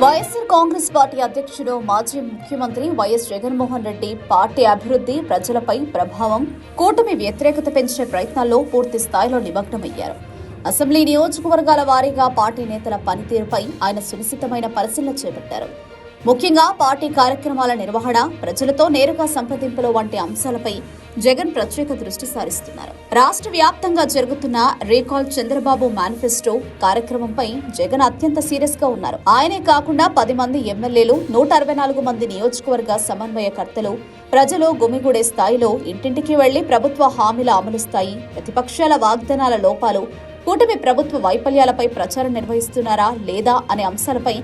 Congress party అధ్యక్షుడు మాజీ ముఖ్యమంత్రి వైఎస్ జగన్మోహన్ రెడ్డి పార్టీ అభివృద్ధి ప్రజలపై ప్రభావం కూటమి వ్యతిరేకత పెంచే ప్రయత్నాల్లో పూర్తి స్థాయిలో నిమగ్నమయ్యారు. అసెంబ్లీ నియోజకవర్గాల వారీగా పార్టీ నేతల పనితీరుపై ఆయన సునిశ్చితమైన పరిశీలన చేపట్టారు. ముఖ్యంగా పార్టీ కార్యక్రమాల నిర్వహణ ప్రజలతో నేరుగా సంప్రదింపులు వంటి అంశాలపై జగన్ ప్రత్యేక దృష్టి సారిస్తున్నారు. రాష్ట్ర వ్యాప్తంగా జరుగుతున్న రీకాల్ చంద్రబాబు మేనిఫెస్టో కార్యక్రమంపై జగన్ అత్యంత సీరియస్గా ఉన్నారు. ఆయనే కాకుండా పది మంది ఎమ్మెల్యేలు నూట అరవై నాలుగు మంది నియోజకవర్గ సమన్వయకర్తలు ప్రజలు గుమిగూడే స్థాయిలో ఇంటింటికి వెళ్ళి ప్రభుత్వ హామీల అమలు స్థాయి ప్రతిపక్షాల వాగ్దానాల లోపాలు కూటమి ప్రభుత్వ వైఫల్యాలపై ప్రచారం నిర్వహిస్తున్నారా లేదా అనే అంశాలపై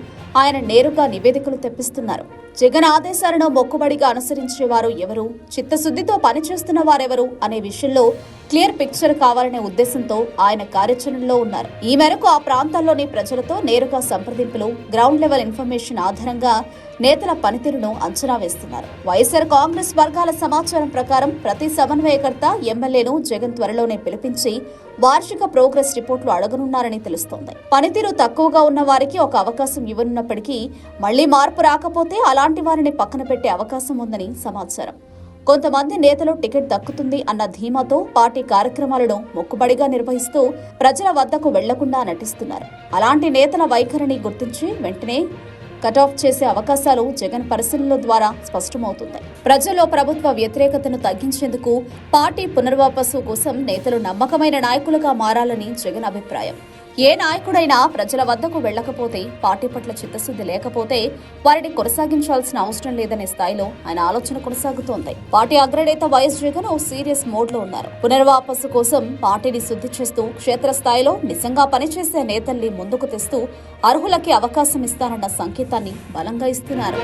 ఆయన నేరుగా నివేదికలు తెప్పిస్తున్నారు. జగన్ ఆదేశాలను మొక్కుబడిగా అనుసరించేవారు ఎవరు? చిత్తశుద్ధితో పనిచేస్తున్న వారెవరు? అనే విషయంలో క్లియర్ పిక్చర్ కావాలనే ఉద్దేశంతో ఆయన కార్యాచరణలో ఉన్నారు. ఈ మేరకు ఆ ప్రాంతాల్లోని ప్రజలతో నేరుగా సంప్రదింపులు గ్రౌండ్ లెవెల్ ఇన్ఫర్మేషన్ ఆధారంగా నేతల పనితీరును అంచనా వేస్తున్నారు. వైఎస్ఆర్ కాంగ్రెస్ వర్గాల సమాచారం ప్రకారం ప్రతి సమన్వయకర్త ఎమ్మెల్యేను జగన్ త్వరలోనే పిలిపించి వార్షిక ప్రోగ్రెస్ రిపోర్టులు అడగనున్నారని తెలుస్తోంది. పనితీరు తక్కువగా ఉన్న వారికి ఒక అవకాశం ఇవ్వనున్నప్పటికీ మళ్ళీ మార్పు రాకపోతే అలా అలాంటి వారిని పక్కన పెట్టే అవకాశం ఉందని సమాచారం. కొంతమంది నేతలు టికెట్ దక్కుతుంది అన్న ధీమాతో పార్టీ కార్యక్రమాలను మొక్కుబడిగా నిర్వహిస్తూ ప్రజల వద్దకు వెళ్ళకుండా నటిస్తున్నారు. అలాంటి నేతల వైఖరిని గుర్తించి వెంటనే కట్ ఆఫ్ చేసే అవకాశాలు జగన్ పరిశీలనల ద్వారా స్పష్టమవుతున్నాయి. ప్రజల్లో ప్రభుత్వ వ్యతిరేకతను తగ్గించేందుకు పార్టీ పునర్వాపసు కోసం నేతలు నమ్మకమైన నాయకులుగా మారాలని జగన్ అభిప్రాయం. ఏ నాయకుడైనా ప్రజల వద్దకు వెళ్ళకపోతే పార్టీ పట్ల చిత్తశుద్ధి లేకపోతే వారిని కొనసాగించాల్సిన అవసరం లేదనే స్థాయిలో ఆయన ఆలోచన కొనసాగుతోంది. పార్టీ అగ్రనేత వైఎస్ జగన్ ఓ సీరియస్ మోడ్లో ఉన్నారు. పునర్వాపసు కోసం పార్టీని శుద్ధి చేస్తూ క్షేత్రస్థాయిలో నిజంగా పనిచేసే నేతల్ని ముందుకు తెస్తూ అర్హులకి అవకాశం ఇస్తానన్న సంకేతాన్ని బలంగా ఇస్తున్నారు.